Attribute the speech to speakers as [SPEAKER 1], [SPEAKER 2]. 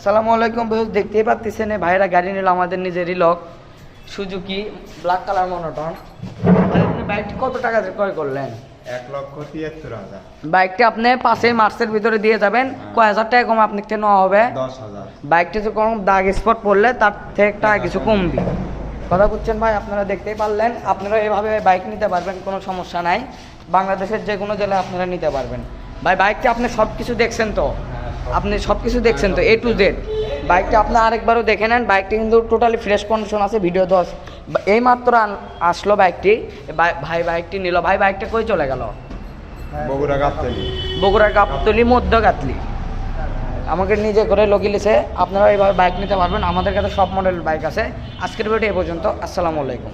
[SPEAKER 1] আসসালামু আলাইকুম ভাই দেখতেই পাচ্ছেন ভাইরা গাড়ি নিল আমাদের নিজেরই লোক সুজুকি ব্ল্যাক কালার মনোটন আপনি বাইকটি কত টাকা দিয়ে ক্রয় করলেন?
[SPEAKER 2] এক লক্ষ তিয়াত্তর হাজার।
[SPEAKER 1] বাইকটি আপনি পাঁচই মার্চের ভিতরে দিয়ে যাবেন। কয় হাজার টাকা কম আপনি থেকে নেওয়া হবে?
[SPEAKER 2] দশ হাজার।
[SPEAKER 1] বাইকটি যে কোনো দাগ স্পট পড়লে তার থেকে টাকা কিছু কমবে। কথা বুঝছেন ভাই আপনারা দেখতেই পারলেন আপনারা এভাবে বাইক নিতে পারবেন কোনো সমস্যা নাই। বাংলাদেশের যে কোনো জেলায় আপনারা নিতে পারবেন। ভাই বাইকটি আপনি সব কিছু দেখছেন তো? আপনি সব কিছু দেখছেন তো এ টু জেড বাইকটা আপনি আরেকবারও দেখে নেন বাইকটি কিন্তু টোটালি ফ্রেশ কন্ডিশন আছে ভিডিও দশ এই মাত্র আসলো বাইকটি ভাই বাইকটি নিল। ভাই বাইকটা কই চলে গেল?
[SPEAKER 2] বগুড়া গাবতলি।
[SPEAKER 1] বগুড়া গাবতলি মধ্য গাতলি আমাকে নিজে করে লগিলেছে আপনারা এইভাবে বাইক নিতে পারবেন। আমাদের কাছে সব মডেল বাইক আছে। আজকের ভিডিও এ পর্যন্ত। আসসালামু আলাইকুম।